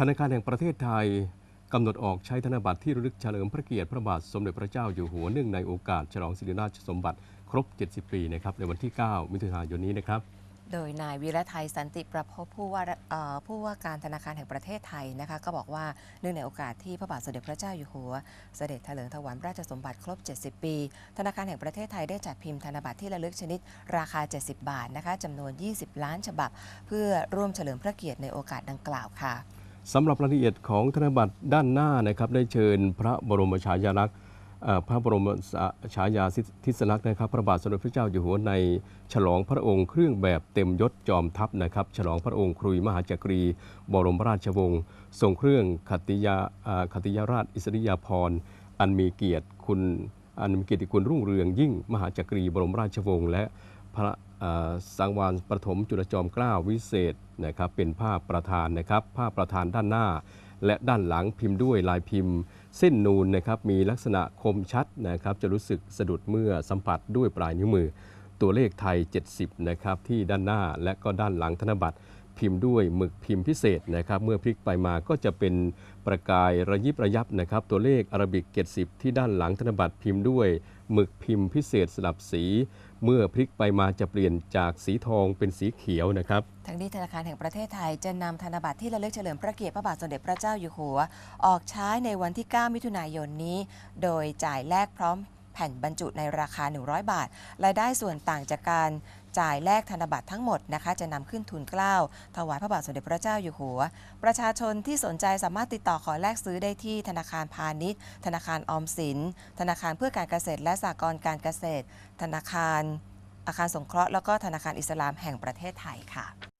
ธนาคารแห่งประเทศไทยกำหนดออกใช้ธนบัตรที่ระลึกเฉลิมพระเกียรติพระบาทสมเด็จพระเจ้าอยู่หัวเนื่องในโอกาสฉลองสิริราชสมบัติครบ 70 ปีนะครับในวันที่ 9 มิถุนายนนี้นะครับ โดยนายวีระไทยสันติประพบผู้ว่าผู้ว่าการธนาคารแห่งประเทศไทยนะคะก็บอกว่าเนื่องในโอกาสที่พระบาทสมเด็จพระเจ้าอยู่หัว เสด็จเถลิงถวายราชสมบัติครบ 70 ปี ธนาคารแห่งประเทศไทยได้จัดพิมพ์ธนบัตรที่ระลึกชนิดราคา 70 บาทนะคะจำนวน 20 ล้านฉบับ เพื่อร่วมเฉลิมพระเกียรติในโอกาสดังกล่าวค่ะ สำหรับรายละเอียดของธนบัตรด้านหน้านะครับได้เชิญพระบรมฉายาลักษณ์พระบรมฉายาทิศลักษณ์นะครับ พระบาทสมเด็จพระเจ้าอยู่หัวในฉลองพระองค์เครื่องแบบเต็มยศจอมทัพนะครับ ฉลองพระองค์ครุยมหาจักรี บรมราชวงศ์ทรงเครื่องขติยาขตติยราชอิสริยาภรณ์อันมีเกียรติคุณอันมีเกียรติคุณรุ่งเรืองยิ่งมหาจักรีบรมราชวงศ์และ พระสังวานประถมจุลจอมเกล้าวิเศษนะครับเป็นภาพประธานนะครับภาพประธานด้านหน้า และด้านหลังพิมพ์ด้วยลายพิมพ์ เส้นนูนนะครับมีลักษณะคมชัดนะครับจะรู้สึกสะดุดเมื่อสัมผัสด้วยปลายนิ้วมือ ตัวเลขไทย 70นะครับที่ด้านหน้าและก็ด้านหลังธนบัตร พิมพ์ด้วยหมึกพิมพ์พิเศษนะครับ เมื่อพลิกไปมาก็จะเป็นประกายระยิบระยับนะครับ ตัวเลขอารบิกเกตสิบที่ด้านหลังธนบัตรพิมพ์ด้วยหมึกพิมพ์พิเศษสลับสี เมื่อพลิกไปมาจะเปลี่ยนจากสีทองเป็นสีเขียวนะครับทั้งนี้ธนาคารแห่งประเทศไทยจะนำธนบัตรที่ระลึกเฉลิมพระเกียรติพระบาทสมเด็จพระเจ้าอยู่หัว ออกใช้ในวันที่ 9 มิถุนายนนี้ โดยจ่ายแลกพร้อมแผ่นบรรจุในราคา 100 บาท รายได้ส่วนต่างจากการ จ่ายแลกธนบัตรทั้งหมดนะคะ จะนำขึ้นทุนเกล้าถวายพระบาทสมเด็จพระเจ้าอยู่หัว ประชาชนที่สนใจสามารถติดต่อขอแลกซื้อได้ที่ธนาคารพาณิชย์ ธนาคารออมสิน ธนาคารเพื่อการเกษตร และสหกรณ์การเกษตร ธนาคาร อาคารสงเคราะห์แล้วก็ธนาคารอิสลามแห่งประเทศไทยค่ะ